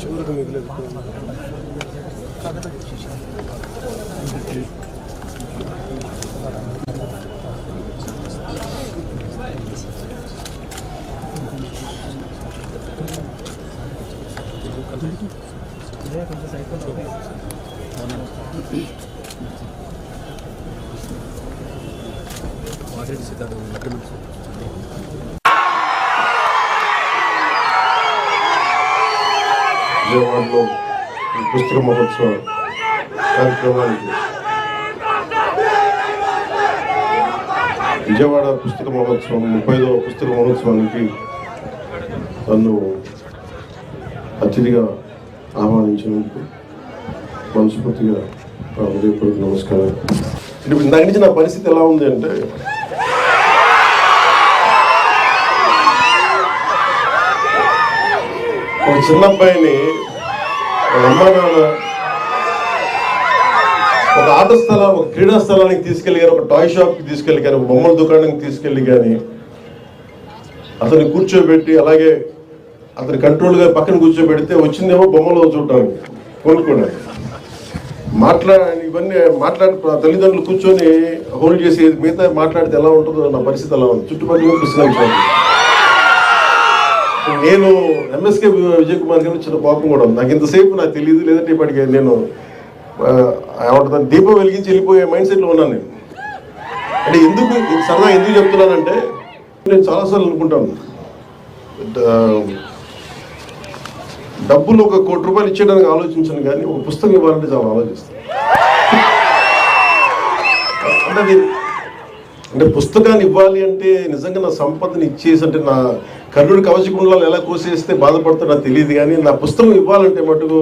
Şurada mı gülebilirim? విజయవాడలో ఈ పుస్తక మహోత్సవ కార్యక్రమానికి విజయవాడ పుస్తక మహోత్సవం ముప్పైదవ పుస్తక మహోత్సవానికి నన్ను అతిథిగా ఆహ్వానించినందుకు మనస్ఫూర్తిగా హృదయపూర్వక నమస్కారం ఇప్పుడు ఇందాక నుంచి నా పరిస్థితి ఎలా ఉంది అంటే ఒక చిన్న అబ్బాయిని అమ్మగారు నాన్న ఒక ఆట స్థలం ఒక క్రీడా స్థలానికి తీసుకెళ్ళి కానీ ఒక టాయ్ షాప్కి తీసుకెళ్ళి కానీ ఒక బొమ్మల దుకాణానికి తీసుకెళ్ళి కానీ అతన్ని కూర్చోబెట్టి అలాగే అతను కంట్రోల్గా పక్కన కూర్చోబెడితే వచ్చిందేమో బొమ్మలో చూడడానికి కొనుక్కోడానికి మాట్లా ఇవన్నీ మాట్లాడి తల్లిదండ్రులు కూర్చొని హోల్డ్ చేసి మిగతా మాట్లాడితే ఎలా ఉంటుందో నా పరిస్థితి ఎలా ఉంది? చుట్టుపక్కల పుస్తకాలు నేను ఎంఎస్కే విజయ్ కుమార్ గారి చిన్న కోపం కూడా ఉంది. నాకు ఇంతసేపు నాకు తెలియదు లేదంటే ఇప్పటికే నేను ఏమంటుంది దీపం వెలిగించి వెళ్ళిపోయే మైండ్ సెట్లో ఉన్నాను నేను. అంటే ఎందుకు సరదా ఎందుకు చెప్తున్నానంటే నేను చాలాసార్లు అనుకుంటాను. డబ్బులు ఒక కోటి రూపాయలు ఇచ్చేయడానికి ఆలోచించను కానీ ఒక పుస్తకం ఇవ్వాలంటే చాలా ఆలోచిస్తాను. అంటే అది అంటే పుస్తకాన్ని ఇవ్వాలి అంటే నిజంగా నా సంపదని ఇచ్చేసి అంటే నా కర్ణుడి కవచకుండాలు ఎలా కోసేస్తే బాధపడతాడో నాకు తెలియదు కానీ నా పుస్తకం ఇవ్వాలంటే మటుకు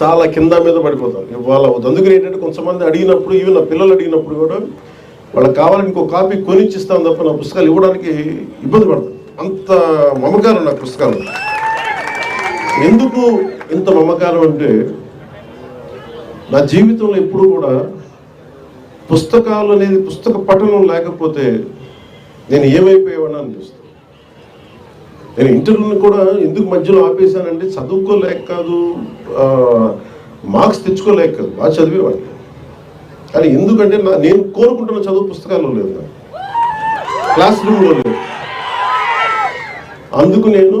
చాలా కింద మీద పడిపోతాను. ఇవ్వాలి అవుతుంది అందుకని ఏంటంటే కొంతమంది అడిగినప్పుడు ఇవి నా పిల్లలు అడిగినప్పుడు కూడా వాళ్ళకి కావాలని ఇంకో కాపీ కొనిచ్చిస్తాను తప్ప నా పుస్తకాలు ఇవ్వడానికి ఇబ్బంది పడతాను. అంత మమకారం నా పుస్తకాలు ఎందుకు ఇంత నమ్మకారం అంటే నా జీవితంలో ఎప్పుడు కూడా పుస్తకాలు అనేది పుస్తక పఠనం లేకపోతే నేను ఏమైపోయేవాడిని అనిపిస్తాను నేను ఇంటర్వ్యూని కూడా ఎందుకు మధ్యలో ఆపేశానంటే చదువుకోలేక కాదు మార్క్స్ తెచ్చుకోలేక కాదు బాగా చదివేవాడిని. కానీ ఎందుకంటే నా నేను కోరుకుంటున్న చదువు పుస్తకాల్లో లేదు క్లాస్ రూమ్లో లేదు. అందుకు నేను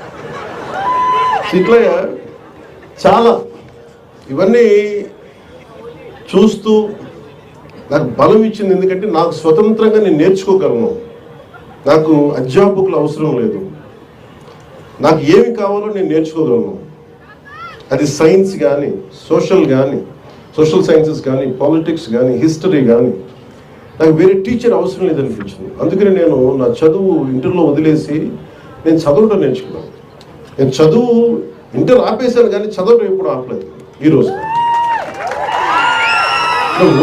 ఇట్లా చాలా ఇవన్నీ చూస్తూ నాకు బలం ఇచ్చింది. ఎందుకంటే నాకు స్వతంత్రంగా నేను నేర్చుకోగలను. నాకు అధ్యాపకులు అవసరం లేదు. నాకు ఏమి కావాలో నేను నేర్చుకోగలను. అది సైన్స్ కానీ సోషల్ కానీ సోషల్ సైన్సెస్ కానీ పాలిటిక్స్ కానీ హిస్టరీ కానీ నాకు వేరే టీచర్ అవసరం లేదనిపించింది. అందుకని నేను నా చదువు ఇంటర్లో వదిలేసి నేను చదవటం నేర్చుకున్నాను. నేను చదువు ఇంటర్ ఆపేశాను కానీ చదవడం ఎప్పుడు ఆపలేదు. ఈరోజు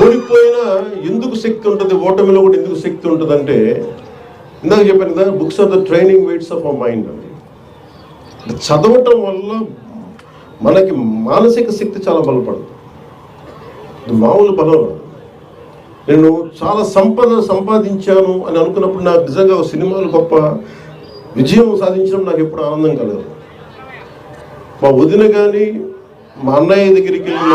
ఓడిపోయినా ఎందుకు శక్తి ఉంటుంది? ఓటమిలో కూడా ఎందుకు శక్తి ఉంటుంది అంటే ఇందాక చెప్పాను కదా books are the training weights of a mind అండి. చదవటం వల్ల మనకి మానసిక శక్తి చాలా బలపడుతుంది. మామూలు బలం నేను చాలా సంపద సంపాదించాను అని అనుకున్నప్పుడు నాకు నిజంగా ఒక సినిమాలు గొప్ప విజయం సాధించడం నాకు ఎప్పుడు ఆనందం కలగదు. మా వదిన కానీ మా అన్నయ్య దగ్గరికి వెళ్ళిన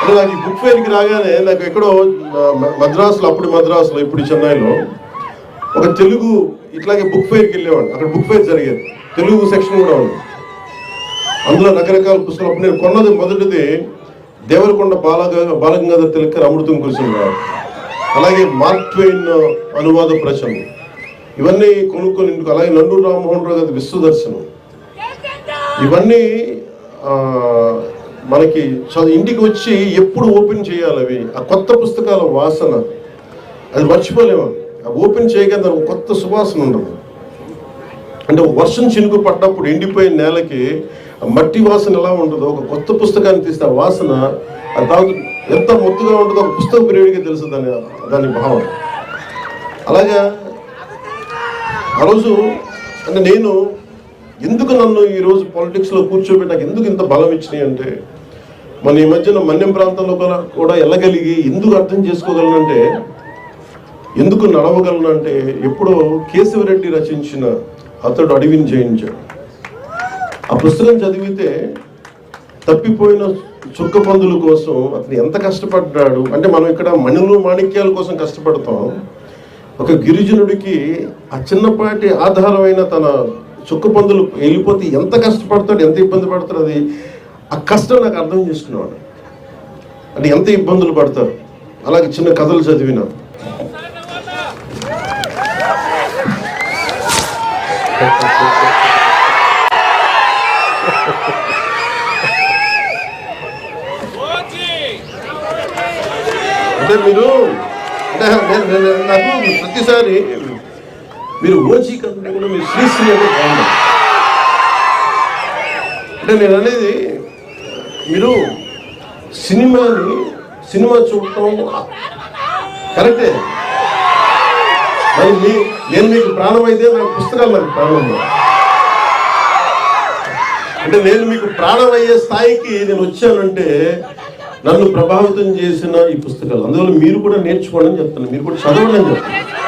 అంటే నాకు ఈ బుక్ ఫైర్కి రాగానే నాకు ఎక్కడో మద్రాసులో అప్పుడు మద్రాసులో ఇప్పుడు చెన్నైలో ఒక తెలుగు ఇట్లాగే బుక్ ఫైర్కి వెళ్ళేవాడు అక్కడ బుక్ ఫైర్ జరిగేది. తెలుగు సెక్షన్ కూడా ఉంది. అందులో రకరకాల పుస్తకాలు. అప్పుడు నేను కొన్నది మొదటిది దేవరకొండ బాలగ బాలగంగాధర్ తిలకర్ అమృతం కురిసిన అలాగే మార్క్ ట్వైన్ అనువాద ప్రచనం ఇవన్నీ కొనుక్కొని ఇంటికి అలాగే నండూరు రామ్మోహన్ రావు గారి విశ్వదర్శనం. ఇవన్నీ మనకి ఇంటికి వచ్చి ఎప్పుడు ఓపెన్ చేయాలి అవి? ఆ కొత్త పుస్తకాల వాసన. అది మర్చిపోలేము అది. ఓపెన్ చేయగా దానికి కొత్త సువాసన ఉండదు. అంటే వర్షం చినుకు పడ్డప్పుడు ఎండిపోయిన నేలకి ఆ మట్టి వాసన ఎలా ఉంటుందో ఒక కొత్త పుస్తకాన్ని తీస్తే వాసన అది తాగు ఎంత మొత్తుగా ఉంటుందో ఒక పుస్తక ప్రియుడికి తెలుసు దాని దాని భావం అలాగా ఆ రోజు అంటే నేను ఎందుకు నన్ను ఈరోజు పాలిటిక్స్లో కూర్చోబెట్టి నాకు ఎందుకు ఇంత బలం ఇచ్చినాయి అంటే మన ఈ మధ్యన మన్యం ప్రాంతంలో కూడా కూడా వెళ్ళగలిగి ఎందుకు అర్థం చేసుకోగలనంటే ఎందుకు నడవగలనంటే ఎప్పుడో కేశవరెడ్డి రచించిన అతడు అడవిని జయించాడు. ఆ పుస్తకం చదివితే తప్పిపోయిన చుక్క పందుల కోసం అతను ఎంత కష్టపడ్డాడు అంటే మనం ఇక్కడ మణులు మాణిక్యాల కోసం కష్టపడతాం. ఒక గిరిజనుడికి ఆ చిన్నపాటి ఆధారమైన తన చుక్క పందులు వెళ్ళిపోతే ఎంత కష్టపడతాడు ఎంత ఇబ్బంది పడతాడు అది ఆ కష్టం నాకు అర్థం చేసుకునేవాడు అంటే ఎంత ఇబ్బందులు పడతారు. అలాగే చిన్న కథలు చదివిన. అంటే మీరు నాకు ప్రతిసారి మీరు ఓజీ కంటే కూడా మీరు శ్రీశ్రీ అనేది బాగుంది అంటే నేను అనేది మీరు సినిమాని సినిమా చూడటం కరెక్టే. మరి మీ నేను మీకు ప్రాణం అయితే నాకు పుస్తకాలు నాకు ప్రాణం. అంటే నేను మీకు ప్రాణం అయ్యే స్థాయికి నేను వచ్చానంటే నన్ను ప్రభావితం చేసిన ఈ పుస్తకాలు. అందువల్ల మీరు కూడా నేర్చుకోండి అని చెప్తాను మీరు కూడా చదవండి అని చెప్తాను